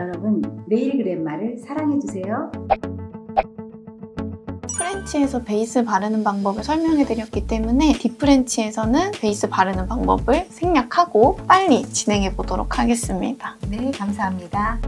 여러분 네일 그랜마를 사랑해주세요. 프렌치에서 베이스 바르는 방법을 설명해 드렸기 때문에 딥프렌치에서는 베이스 바르는 방법을 생략하고 빨리 진행해 보도록 하겠습니다. 네, 감사합니다.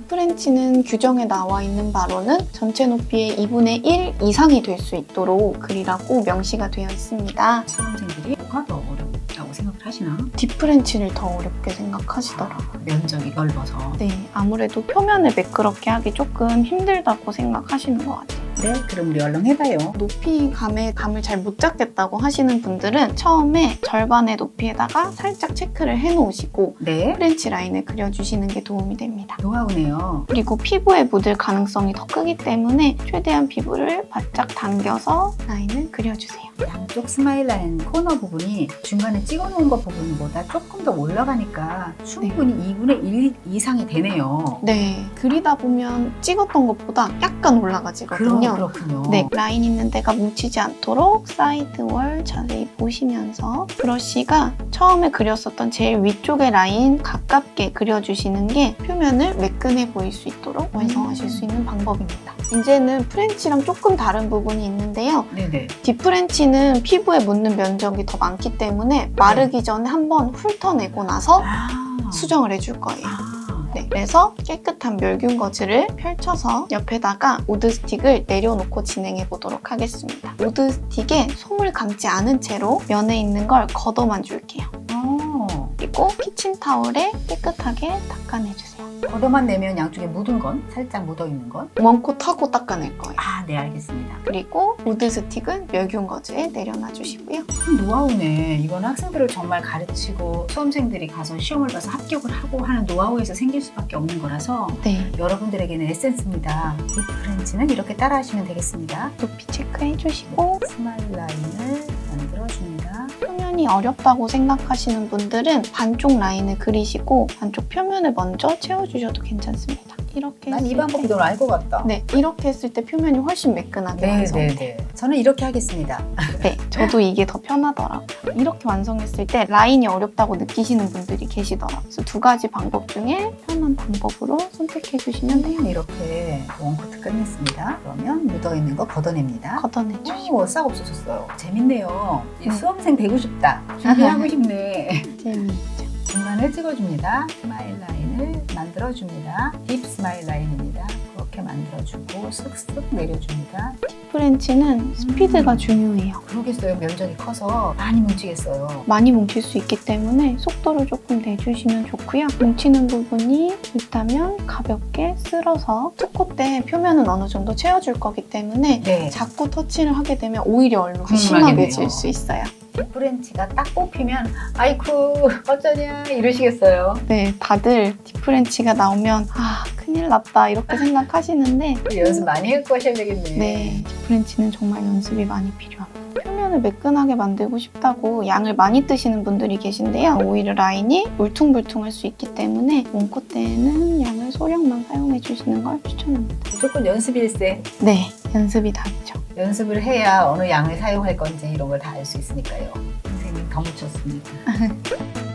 딥프렌치는 규정에 나와 있는 바로는 전체 높이의 2분의 1 이상이 될 수 있도록 그리라고 명시가 되어 있습니다. 수험생들이 뭐가 더 어렵다고 생각을 하시나? 딥프렌치를 더 어렵게 생각하시더라고요. 면적이 넓어서. 네, 아무래도 표면을 매끄럽게 하기 조금 힘들다고 생각하시는 것 같아요. 네, 그럼 우리 얼른 해봐요. 높이 감의 감을 잘 못 잡겠다고 하시는 분들은 처음에 절반의 높이에다가 살짝 체크를 해놓으시고 네, 프렌치 라인을 그려주시는 게 도움이 됩니다. 노하우네요. 그리고 피부에 묻을 가능성이 더 크기 때문에 최대한 피부를 바짝 당겨서 라인을 그려주세요. 양쪽 스마일 라인 코너 부분이 중간에 찍어놓은 것 부분보다 조금 더 올라가니까 충분히 2분의 1 이상이 되네요. 네, 그리다 보면 찍었던 것보다 약간 올라가지거든요. 그럼 그렇군요. 네, 라인 있는 데가 뭉치지 않도록 사이드 월 자세히 보시면서 브러쉬가 처음에 그렸었던 제일 위쪽의 라인 가깝게 그려주시는 게 표면을 매끈해 보일 수 있도록 완성하실 수 있는 방법입니다. 이제는 프렌치랑 조금 다른 부분이 있는데요. 네네. 딥프렌치는 피부에 묻는 면적이 더 많기 때문에 마르기 전에 한번 훑어내고 나서 아, 수정을 해줄 거예요. 아, 네, 그래서 깨끗한 멸균 거즈를 펼쳐서 옆에다가 우드 스틱을 내려놓고 진행해 보도록 하겠습니다. 우드 스틱에 솜을 감지 않은 채로 면에 있는 걸 걷어만 줄게요. 어, 그리고 키친타올에 깨끗하게 닦아내주세요. 걷어만 내면 양쪽에 묻은 건 살짝 묻어 있는 건. 원콧 하고 닦아낼 거예요. 아, 네 알겠습니다. 그리고 우드 스틱은 멸균 거즈에 내려놔 주시고요. 참 노하우네. 이건 학생들을 정말 가르치고 수험생들이 가서 시험을 봐서 합격을 하고 하는 노하우에서 생길 수밖에 없는 거라서 네, 여러분들에게는 에센스입니다. 딥프렌치는 이렇게 따라 하시면 되겠습니다. 높이 체크해 주시고 스마일 라인을 만들어줍니다. 표면이 어렵다고 생각하시는 분들은 반쪽 라인을 그리시고 반쪽 표면을 먼저 채워주셔도 괜찮습니다. 이렇게 난 이 했을 방법이 때- 너무 알것 같다. 네, 이렇게 했을 때 표면이 훨씬 매끈하게 완성돼요. 네. 저는 이렇게 하겠습니다. 네, 저도 이게 더 편하더라고요. 이렇게 완성했을 때 라인이 어렵다고 느끼시는 분들이 계시더라고요. 그래서 두 가지 방법 중에 편한 방법으로 선택해 주시면 돼요. 선생님 이렇게 원코트 끝냈습니다. 그러면 묻어있는 거 걷어냅니다. 걷어내 주시고 오, 싹 없어졌어요. 재밌네요. 이 네. 수험생 되고 싶다. 준비하고 싶네. 재미있죠. 중간을 찍어줍니다. 스마일 라인 을 만들어줍니다. 딥 스마일 라인입니다. 그렇게 만들어주고 쓱쓱 내려줍니다. 프렌치는 스피드가 중요해요. 그러겠어요. 면적이 커서 많이 뭉치겠어요. 많이 뭉칠 수 있기 때문에 속도를 조금 내주시면 좋고요. 뭉치는 부분이 있다면 가볍게 쓸어서 투코 때 표면은 어느 정도 채워줄 거기 때문에 네. 자꾸 터치를 하게 되면 오히려 얼룩이. 심하게 질 수 있어요. 프렌치가 딱 뽑히면 아이쿠 어쩌냐 이러시겠어요. 네, 다들 디프렌치가 나오면 아 큰일 났다 이렇게 생각하시는데 연습 많이 했고 하셔야 되겠네. 네, 디프렌치는 정말 연습이 많이 필요합니다. 표면을 매끈하게 만들고 싶다고 양을 많이 뜨시는 분들이 계신데요. 오히려 라인이 울퉁불퉁할 수 있기 때문에 원코 때는 양을 소량만 사용해 주시는 걸 추천합니다. 무조건 연습일세. 네, 연습이 답이죠. 연습을 해야 어느 양을 사용할 건지 이런 걸 다 알 수 있으니까요. 선생님 더 묻혔습니다.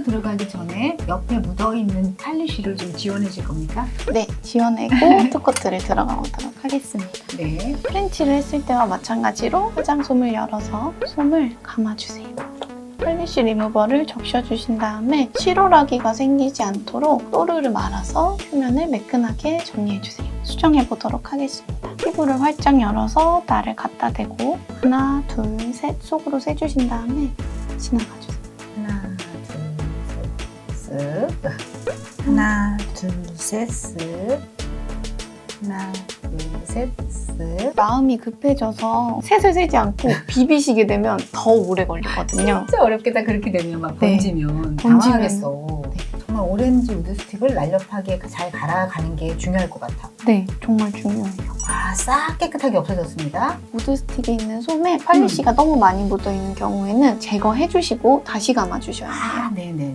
투커트 들어가기 전에 옆에 묻어있는 탈리쉬를 좀 지원해 줄 겁니까? 네, 지원하고 투커트를 들어가 보도록 하겠습니다. 네. 프렌치를 했을 때와 마찬가지로 화장솜을 열어서 솜을 감아주세요. 펄리쉬 리무버를 적셔주신 다음에 실오라기가 생기지 않도록 또르르 말아서 표면을 매끈하게 정리해주세요. 수정해 보도록 하겠습니다. 피부를 활짝 열어서 날을 갖다 대고 하나, 둘, 셋 속으로 세주신 다음에 지나가주세요. 하나, 둘, 셋, 쓱. 하나, 둘, 셋, 쓱. 하나, 둘, 셋, 쓱. 마음이 급해져서 셋을 세지 않고 비비시게 되면 더 오래 걸리거든요. 진짜 어렵겠다 그렇게 되면 막 네. 번지면 번지면. 당황하겠어. 정말 오렌지 우드 스틱을 날렵하게 잘 갈아가는 게 중요할 것 같아. 네, 정말 중요해요. 와, 싹 깨끗하게 없어졌습니다. 우드 스틱이 있는 솜에 팔리시가 너무 많이 묻어 있는 경우에는 제거해 주시고 다시 감아 주셔야 해요. 아, 네네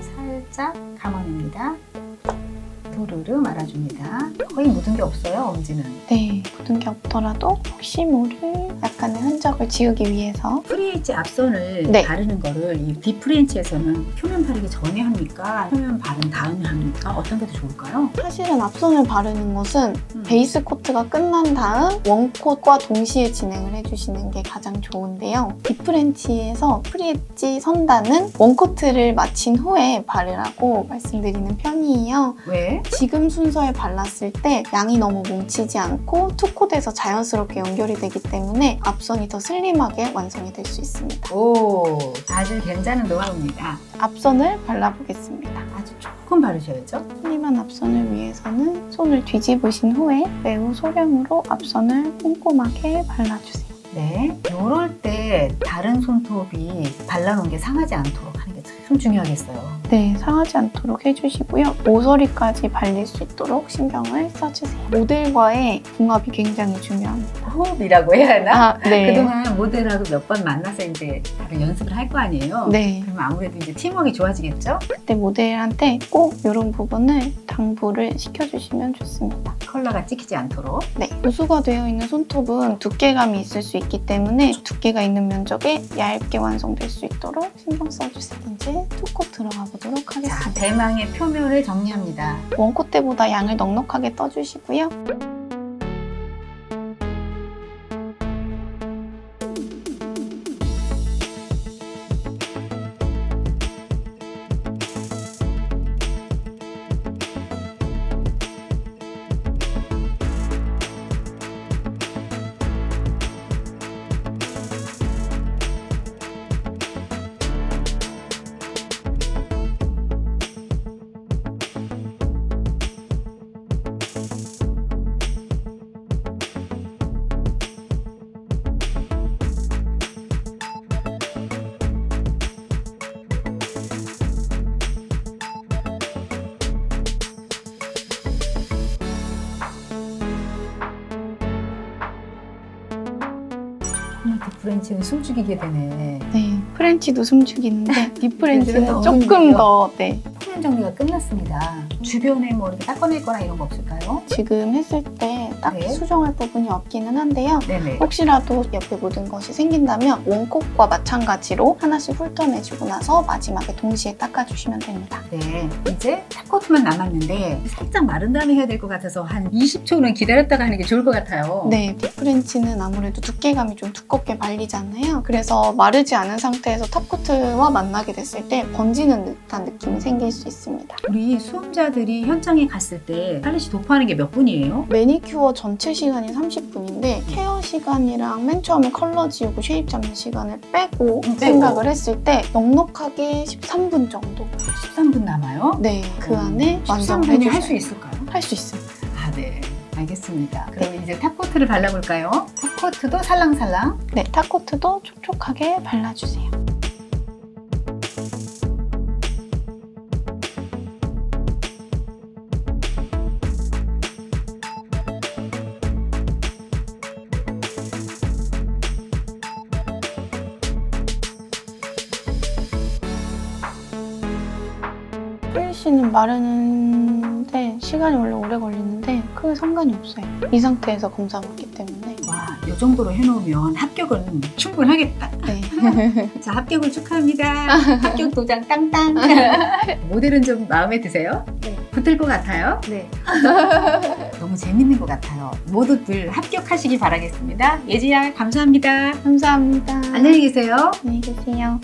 살짝 감아냅니다. 도르르 말아줍니다. 거의 묻은 게 없어요, 엄지는. 네, 묻은 게 없더라도 혹시 모를 약간의 흔적을 지우기 위해서 프리에치 앞선을 네. 바르는 거를 이 딥프렌치에서는 표면 바르기 전에 합니까? 표면 바른 다음에 합니까? 어떤 게 더 좋을까요? 사실은 앞선을 바르는 것은 음. 베이스 코트가 끝난 다음 원콧과 동시에 진행을 해주시는 게 가장 좋은데요. 디프렌치에서 프리엣지 선단은 원코트를 마친 후에 바르라고 말씀드리는 편이에요. 왜? 지금 순서에 발랐을 때 양이 너무 뭉치지 않고 투콧에서 자연스럽게 연결이 되기 때문에 앞선이 더 슬림하게 완성이 될 수 있습니다. 오, 아주 괜찮은 노하우입니다. 앞선을 발라보겠습니다. 아주 조금 바르셔야죠. 슬림한 앞선을 위해서는 손을 뒤집으신 후에 매우 소량으로 앞선을 꼼꼼하게 발라주세요. 네. 요럴 때 다른 손톱이 발라놓은 게 상하지 않도록 참 중요하겠어요. 네, 상하지 않도록 해주시고요. 모서리까지 발릴 수 있도록 신경을 써주세요. 모델과의 궁합이 굉장히 중요합니다. 호흡이라고 해야 하나? 아, 네. 그동안 모델하고 몇 번 만나서 이제 다들 연습을 할 거 아니에요? 네. 그럼 아무래도 이제 팀워크가 좋아지겠죠? 그때 모델한테 꼭 이런 부분을 당부를 시켜주시면 좋습니다. 컬러가 찍히지 않도록. 네, 보수가 되어 있는 손톱은 두께감이 있을 수 있기 때문에 두께가 있는 면적에 얇게 완성될 수 있 도록 신경. 이제 투코 들어가 보도록 자, 하겠습니다. 대망의 표면을 정리합니다. 원코 때보다 양을 넉넉하게 떠주시고요. 프렌치는 숨죽이게 되네. 네, 프렌치도 숨죽이는데 딥프렌치는 조금? 더 네, 표면 정리가 끝났습니다. 주변에 뭐 이렇게 닦아낼 거나 이런 거 없을까요? 지금 했을 때 딱히 네. 수정할 부분이 없기는 한데요. 네네. 혹시라도 옆에 묻은 것이 생긴다면 원콧과 마찬가지로 하나씩 훑어내주고 나서 마지막에 동시에 닦아주시면 됩니다. 네, 이제 탑코트만 남았는데 살짝 마른 다음에 해야 될 것 같아서 한 20초는 기다렸다가 하는 게 좋을 것 같아요. 네, 딥프렌치는 아무래도 두께감이 좀 두껍게 발리잖아요. 그래서 마르지 않은 상태에서 탑코트와 만나게 됐을 때 번지는 듯한 느낌이 생길 수 있습니다. 우리 수험자들이 현장에 갔을 때 팔리시 도포하는 게 몇 분이에요? 매니큐어 전체 시간이 30분인데 케어 시간이랑 맨 처음에 컬러 지우고 쉐입 잡는 시간을 빼고 빼고. 생각을 했을 때 넉넉하게 13분 정도. 13분 남아요? 네, 그 안에 완성을 13분이 해주셔야 할수 있을까요? 할수 있어요. 아, 네. 알겠습니다. 그럼 이제 탑코트를 발라볼까요? 탑코트도 살랑살랑. 네, 타코트도 촉촉하게 발라주세요. 플래시는 마르는데 시간이 원래 오래 걸리는데 크게 상관이 없어요. 이 상태에서 검사 받기 때문에. 와, 이 정도로 해놓으면 합격은 충분하겠다. 네. 자, 합격을 축하합니다. 합격 도장 땅땅. 모델은 좀 마음에 드세요? 네. 붙을 것 같아요? 네. 너무 재밌는 것 같아요. 모두들 합격하시기 바라겠습니다. 예지야, 감사합니다. 감사합니다. 안녕히 계세요. 안녕히 계세요.